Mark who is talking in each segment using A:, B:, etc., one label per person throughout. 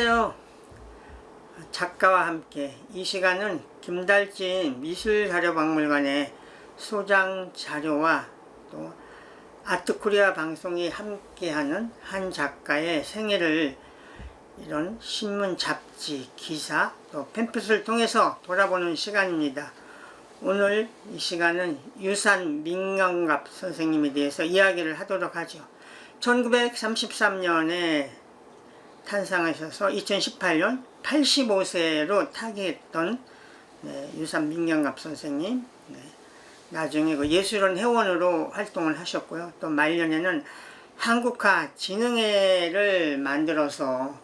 A: 안녕하세요. 작가와 함께 이 시간은 김달진 미술자료박물관의 소장 자료와 또 아트코리아 방송이 함께하는 한 작가의 생애를 이런 신문, 잡지, 기사, 또 팸플을 통해서 돌아보는 시간입니다. 오늘 이 시간은 유산 민경갑 선생님에 대해서 이야기를 하도록 하죠. 1933년에 탄생하셔서 2018년 85세로 타계했던 네, 유산 민경갑 선생님. 네, 나중에 그 예술원 회원으로 활동을 하셨고요. 또 말년에는 한국화 진흥회를 만들어서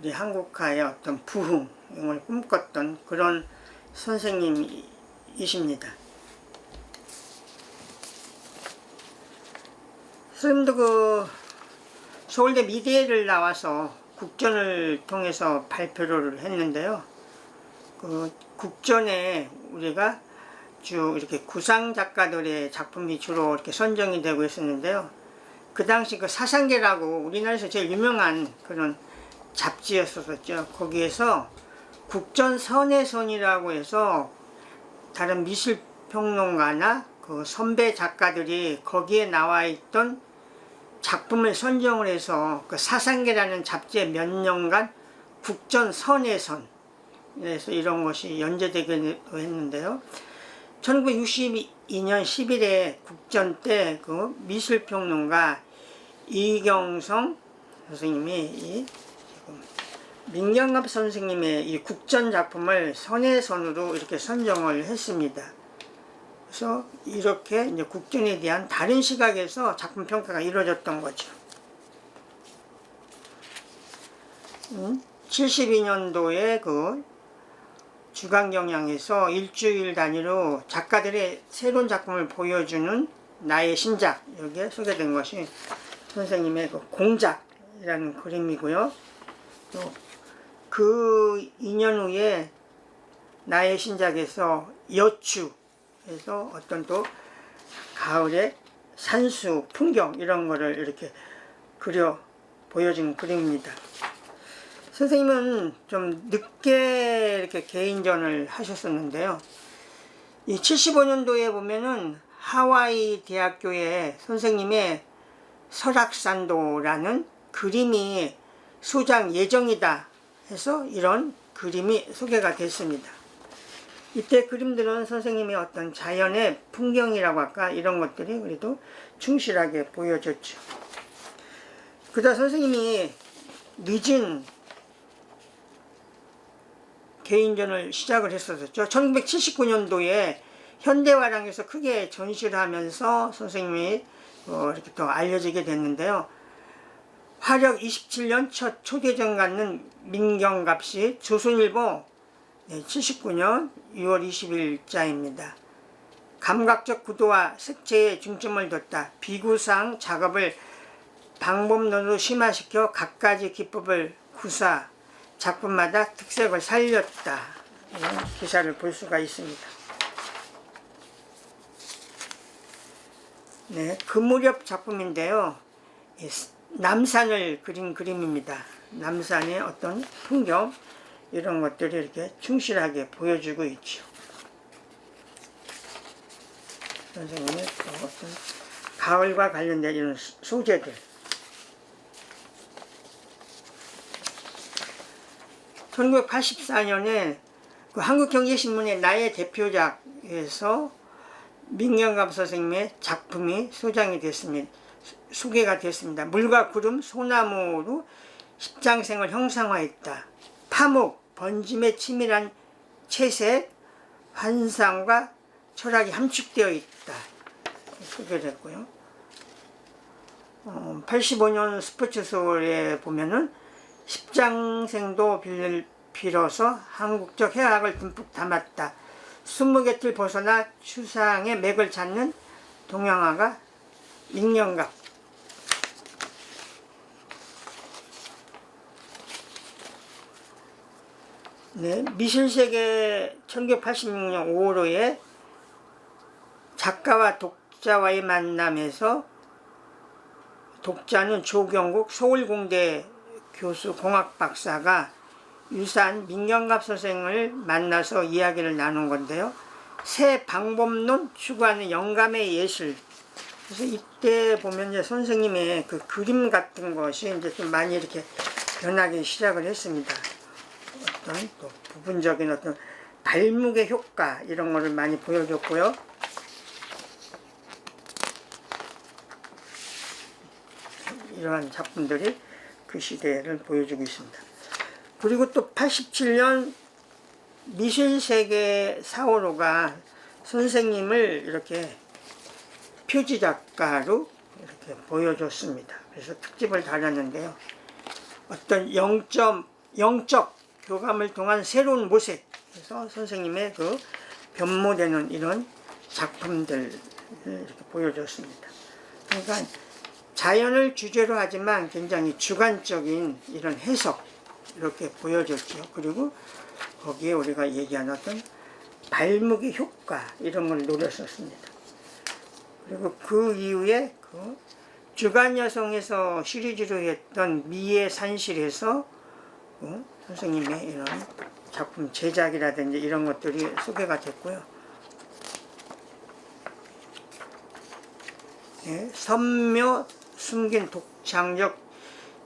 A: 우리 한국화의 어떤 부흥을 꿈꿨던 그런 선생님이십니다. 선생님도 그 서울대 미대를 나와서 국전을 통해서 발표를 했는데요. 그 국전에 우리가 쭉 이렇게 구상 작가들의 작품이 주로 이렇게 선정이 되고 있었는데요. 그 당시 그 사상계라고 우리나라에서 제일 유명한 그런 잡지였었죠. 거기에서 국전 선해선이라고 해서 다른 미술 평론가나 그 선배 작가들이 거기에 나와 있던 작품을 선정을 해서 그 사상계라는 잡지에 몇 년간 국전 선해선 그래서 이런 것이 연재되기도 했는데요. 1962년 10일에 국전 때 그 미술평론가 이경성 선생님이 이 민경갑 선생님의 이 국전 작품을 선해선으로 이렇게 선정을 했습니다. 그래서 이렇게 이제 국전에 대한 다른 시각에서 작품 평가가 이루어졌던 거죠. 음, 72년도에 그 주간 경향에서 일주일 단위로 작가들의 새로운 작품을 보여주는 나의 신작 여기에 소개된 것이 선생님의 그 공작이라는 그림이고요. 또 그 2년 후에 나의 신작에서 여추 해서 어떤 또 가을의 산수 풍경 이런 거를 이렇게 그려 보여준 그림입니다. 선생님은 좀 늦게 이렇게 개인전을 하셨었는데요. 이 75년도에 보면은 하와이 대학교의 선생님의 설악산도라는 그림이 소장 예정이다 해서 이런 그림이 소개가 됐습니다. 이때 그림들은 선생님의 어떤 자연의 풍경이라고 할까 이런 것들이 그래도 충실하게 보여졌죠. 그다 선생님이 늦은 개인전을 시작을 했었죠. 1979년도에 현대화랑에서 크게 전시를 하면서 선생님이 어 이렇게 더 알려지게 됐는데요. 화력 27년 첫 초대전 갖는 민경갑시 조선일보 네, 79년 6월 20일자입니다. 감각적 구도와 색채에 중점을 뒀다. 비구상 작업을 방법론으로 심화시켜 갖가지 기법을 구사, 작품마다 특색을 살렸다. 기사를 볼 수가 있습니다. 네, 그 무렵 작품인데요. 남산을 그린 그림입니다. 남산의 어떤 풍경, 이런 것들이 이렇게 충실하게 보여주고 있죠. 선생님의 어떤 가을과 관련된 이런 소재들. (1984년에) 그 한국경제신문의 나의 대표작에서 민경갑 선생님의 작품이 소장이 됐습니다. 소개가 됐습니다. 물과 구름, 소나무로 십장생을 형상화했다. 파묵, 번짐의 치밀한 채색, 환상과 철학이 함축되어 있다. 소개됐고요. 어, 85년 스포츠소에 보면은 십장생도 빌, 빌어서 한국적 해학을 듬뿍 담았다. 스무 개틀 벗어나 추상의 맥을 찾는 동양화가 민영갑 네, 미술세계 1986년 5월호에 작가와 독자와의 만남에서 독자는 조경국 서울공대 교수 공학 박사가 유산 민경갑 선생을 만나서 이야기를 나눈 건데요. 새 방법론 추구하는 영감의 예술. 그래서 이때 보면 이제 선생님의 그 그림 같은 것이 이제 좀 많이 이렇게 변하기 시작을 했습니다. 또 부분적인 어떤 발목의 효과 이런 거를 많이 보여줬고요. 이러한 작품들이 그 시대를 보여주고 있습니다. 그리고 또 87년 미술세계 4호로가 선생님을 이렇게 표지 작가로 이렇게 보여줬습니다. 그래서 특집을 달았는데요. 어떤 영점, 영적 교감을 통한 새로운 모색, 그래서 선생님의 그 변모되는 이런 작품들을 이렇게 보여줬습니다. 그러니까 자연을 주제로 하지만 굉장히 주관적인 이런 해석 이렇게 보여줬죠. 그리고 거기에 우리가 얘기한 어떤 발목의 효과 이런 걸 노렸었습니다. 그리고 그 이후에 그 주간 여성에서 시리즈로 했던 미의 산실에서 어, 선생님의 이런 작품 제작이라든지 이런 것들이 소개가 됐고요. 예, 선묘 숨긴 독창적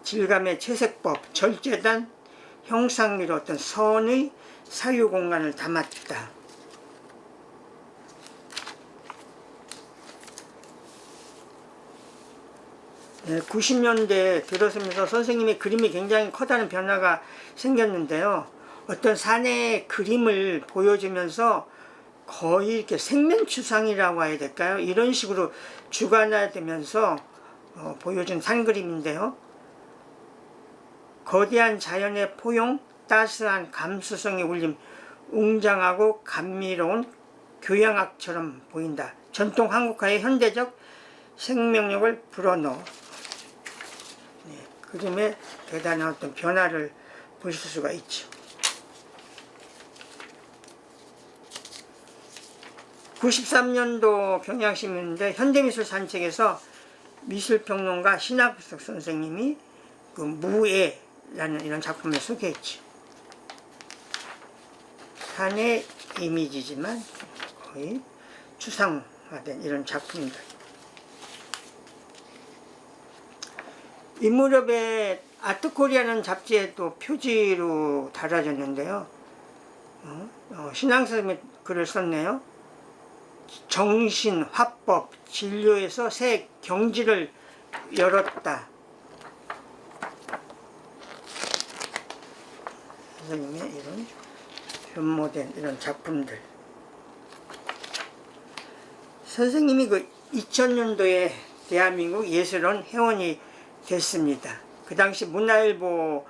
A: 질감의 채색법, 절제단 형상미로 어떤 선의 사유 공간을 담았다. 90년대 들어서면서 선생님의 그림이 굉장히 커다란 변화가 생겼는데요. 어떤 산의 그림을 보여주면서 거의 이렇게 생면추상이라고 해야 될까요? 이런 식으로 주관화되면서 어, 보여준 산 그림인데요. 거대한 자연의 포용, 따스한 감수성의 울림, 웅장하고 감미로운 교양학처럼 보인다. 전통 한국화의 현대적 생명력을 불어넣어 네, 그림의 대단한 어떤 변화를 보실 수가 있죠. 93년도 평양시민대 현대미술 산책에서 미술평론가 신학석 선생님이 그 무애라는 이런 작품을 소개했죠. 산의 이미지지만 거의 추상화된 이런 작품들. 인무렵의 아트코리아는 잡지에 또 표지로 달아졌는데요. 어, 어, 신앙 선생님이 글을 썼네요. 정신, 화법, 진료에서 새 경지를 열었다. 선생님의 이런 변모된 이런 작품들. 선생님이 그 2000년도에 대한민국 예술원 회원이 됐습니다. 그 당시 문화일보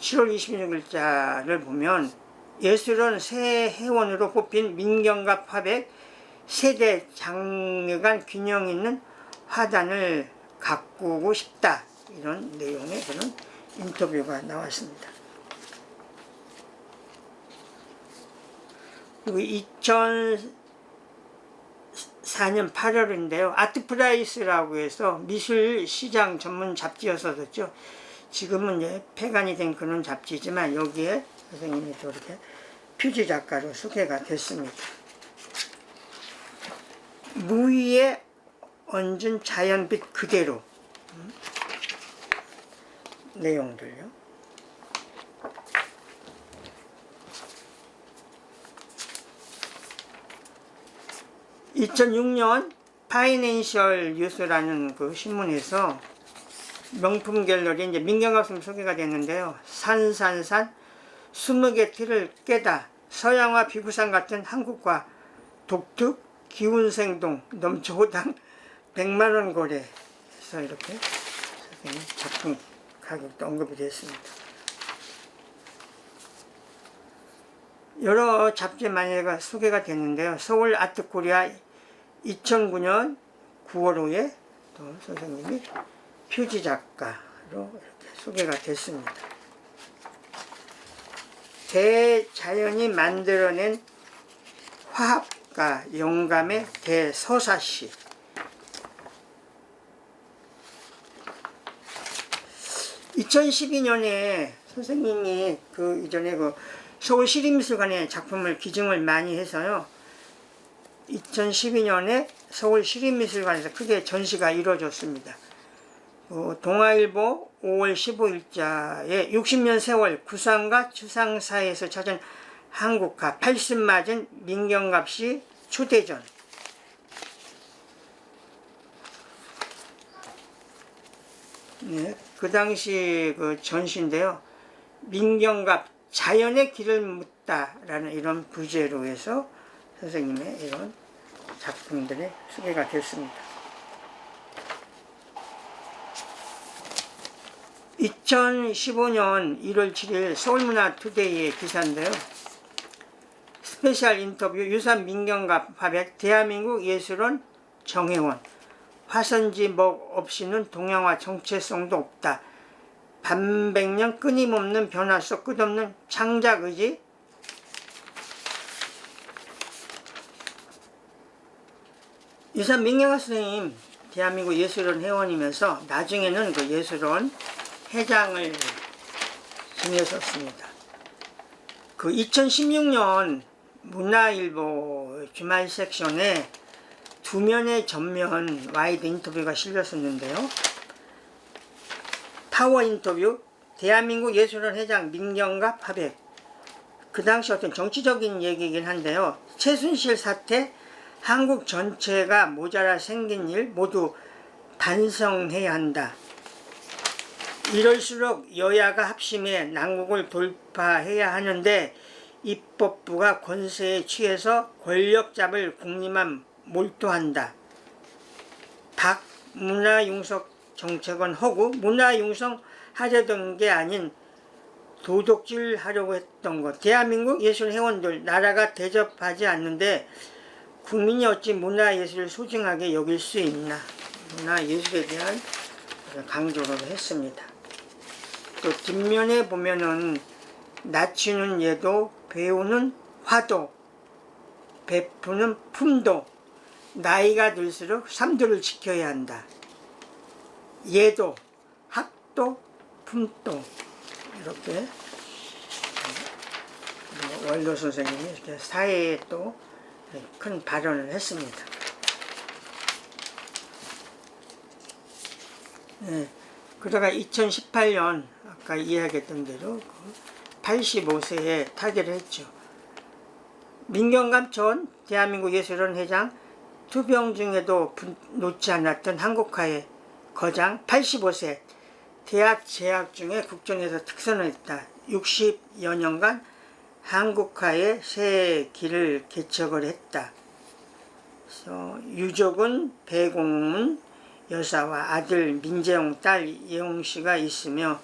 A: 7월 26일자를 보면 예술원 새 회원으로 뽑힌 민경갑 화백 세대 장르 간 균형 있는 화단을 가꾸고 싶다. 이런 내용의 그런 인터뷰가 나왔습니다. 그리고 2004년 8월인데요. 아트프라이스라고 해서 미술 시장 전문 잡지였었죠. 지금은 이제 폐간이 된 그런 잡지지만 여기에 선생님이 또 이렇게 표지 작가로 소개가 됐습니다. 무위에 얹은 자연빛 그대로 음? 내용들요. (2006년) 파이낸셜 뉴스라는 그 신문에서 명품 갤러리 이제 민경학 선 소개가 됐는데요. 산산산 20개 틀을 깨다 서양화 비구상 같은 한국과 독특 기운생동 넘쳐호당 100만원 거래해서 이렇게 작품 가격도 언급이 됐습니다. 여러 잡지 만예가 소개가 됐는데요. 서울 아트코리아 2009년 9월 호에 또 선생님이 표지 작가로 이렇게 소개가 됐습니다. 대자연이 만들어낸 화합과 영감의 대서사시 2012년에 선생님이 그 이전에 그 서울시립미술관에 작품을 기증을 많이 해서요. 2012년에 서울 시립미술관에서 크게 전시가 이루어졌습니다. 어, 동아일보 5월 15일자에 60년 세월 구상과 추상사에서 찾은 한국화 80맞은 민경갑씨 초대전 네, 그 당시 그 전시인데요. 민경갑 자연의 길을 묻다라는 이런 부제로 해서 선생님의 이런 작품들이 소개가 됐습니다. 2015년 1월 7일 서울문화투데이의 기사인데요. 스페셜 인터뷰 유산 민경갑 화백 대한민국 예술원 정혜원 화선지 먹 없이는 동양화 정체성도 없다. 반백년 끊임없는 변화 속 끝없는 창작 의지 유산 민경갑 선생님 대한민국 예술원 회원이면서 나중에는 그 예술원 회장을 지내셨습니다. 그 2016년 문화일보 주말 섹션에 두 면의 전면 와이드 인터뷰가 실렸었는데요. 타워 인터뷰 대한민국 예술원 회장 민경갑 화백 그 당시 어떤 정치적인 얘기이긴 한데요. 최순실 사태 한국 전체가 모자라 생긴 일 모두 반성해야 한다. 이럴수록 여야가 합심해 난국을 돌파해야 하는데 입법부가 권세에 취해서 권력 잡을 국리만 몰두한다. 박 문화융석 정책은 허구 문화융성 하려던 게 아닌 도덕질 하려고 했던 것. 대한민국 예술 회원들 나라가 대접하지 않는데 국민이 어찌 문화예술을 소중하게 여길 수 있나. 문화예술에 대한 강조를 했습니다. 또 뒷면에 보면은 낮추는 예도 배우는 화도 베푸는 품도 나이가 들수록 삼도를 지켜야 한다. 예도 학도 품도 이렇게 원로 선생님이 이렇게 사회에 또 큰 발언을 했습니다. 네. 그러다가 2018년 아까 이야기했던 대로 85세에 타계를 했죠. 민경감 전 대한민국 예술원 회장 투병 중에도 놓지 않았던 한국화의 거장 85세 대학 재학 중에 국정에서 특선을 했다. 60여 년간 한국화의 새 길을 개척을 했다. 유족은 배공문 여사와 아들 민재용, 딸 예용 씨가 있으며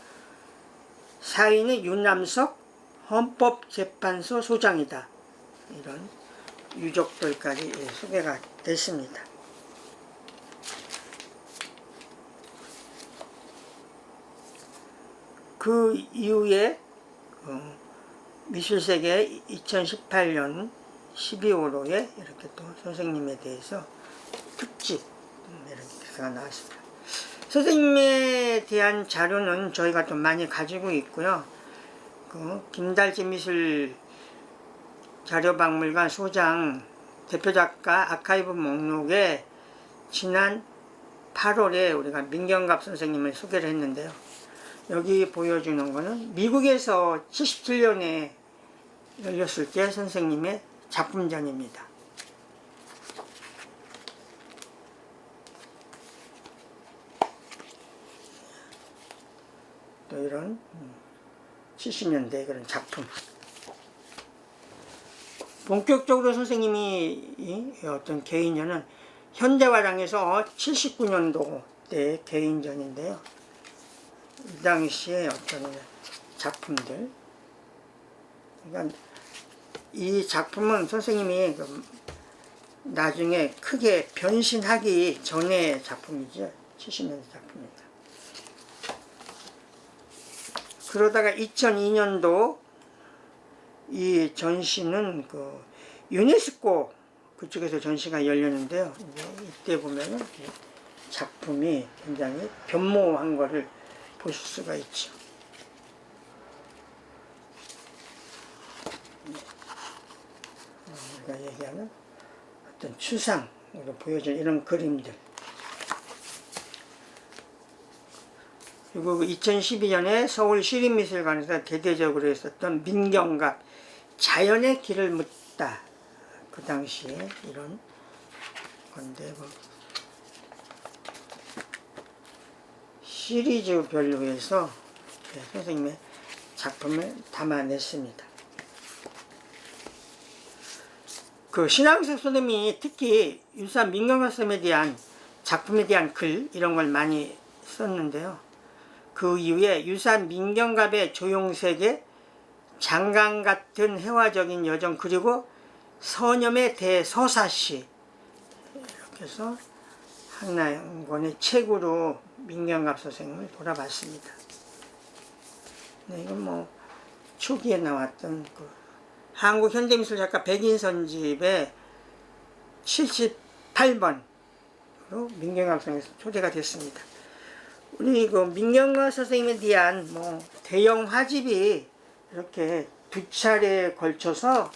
A: 사위는 윤남석 헌법재판소 소장이다. 이런 유족들까지 소개가 됐습니다. 그 이후에 어, 미술세계 2018년 12월호에 이렇게 또 선생님에 대해서 특집 이렇게 기사가 나왔습니다. 선생님에 대한 자료는 저희가 좀 많이 가지고 있고요. 그 김달지 미술 자료박물관 소장 대표 작가 아카이브 목록에 지난 8월에 우리가 민경갑 선생님을 소개를 했는데요. 여기 보여주는 거는 미국에서 77년에 열렸을 때 선생님의 작품전입니다. 또 이런 70년대 그런 작품. 본격적으로 선생님이 이 어떤 개인전은 현대화장에서 79년도 때 개인전인데요. 이 당시에 어떤 작품들. 그러니까 이 작품은 선생님이 그 나중에 크게 변신하기 전의 작품이죠. 70년대 작품입니다. 그러다가 2002년도 이 전시는 그 유네스코 그쪽에서 전시가 열렸는데요. 이때 보면은 작품이 굉장히 변모한 거를 보실 수가 있죠. 네. 어, 우리가 얘기하는 어떤 추상으로 보여질 이런 그림들. 그리고 2012년에 서울 시립미술관에서 대대적으로 했었던 민경갑 자연의 길을 묻다. 그 당시에 이런 건데 뭐 시리즈별로 해서 네, 선생님의 작품을 담아냈습니다. 그 신앙석 선생님이 특히 유산 민경갑 선생에 대한 작품에 대한 글 이런 걸 많이 썼는데요. 그 이후에 유산 민경갑의 조용세계, 장강 같은 해화적인 여정 그리고 서념의 대서사시 이렇게 해서 한나영권의 책으로 민경갑 선생님을 돌아봤습니다. 네, 이건 뭐 초기에 나왔던 그 한국 현대미술 작가 백인선집의 78번으로 민경갑 선생님에서 초대가 됐습니다. 우리 그 민경갑 선생님에 대한 뭐 대형 화집이 이렇게 두 차례에 걸쳐서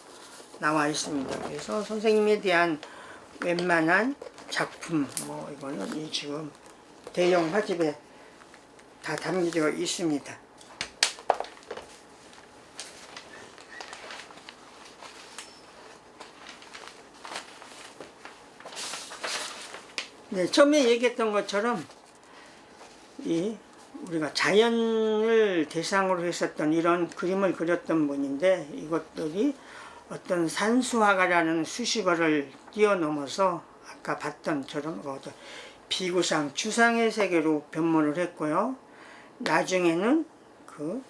A: 나와 있습니다. 그래서 선생님에 대한 웬만한 작품 뭐 이거는 이 지금 대형 화집에 다 담겨져 있습니다. 네, 처음에 얘기했던 것처럼 이 우리가 자연을 대상으로 했었던 이런 그림을 그렸던 분인데 이것들이 어떤 산수화가라는 수식어를 뛰어넘어서 아까 봤던 처럼 어떤 비구상 추상의 세계로 변모를 했고요. 나중에는 그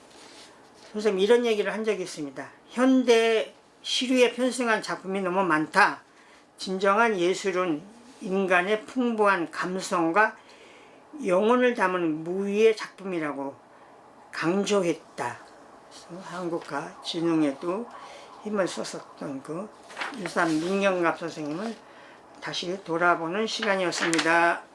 A: 선생님 이런 얘기를 한 적이 있습니다. 현대 시류에 편승한 작품이 너무 많다. 진정한 예술은 인간의 풍부한 감성과 영혼을 담은 무위의 작품이라고 강조했다. 한국과 진흥에도 힘을 썼었던 그 일산 민경갑 선생님을 다시 돌아보는 시간이었습니다.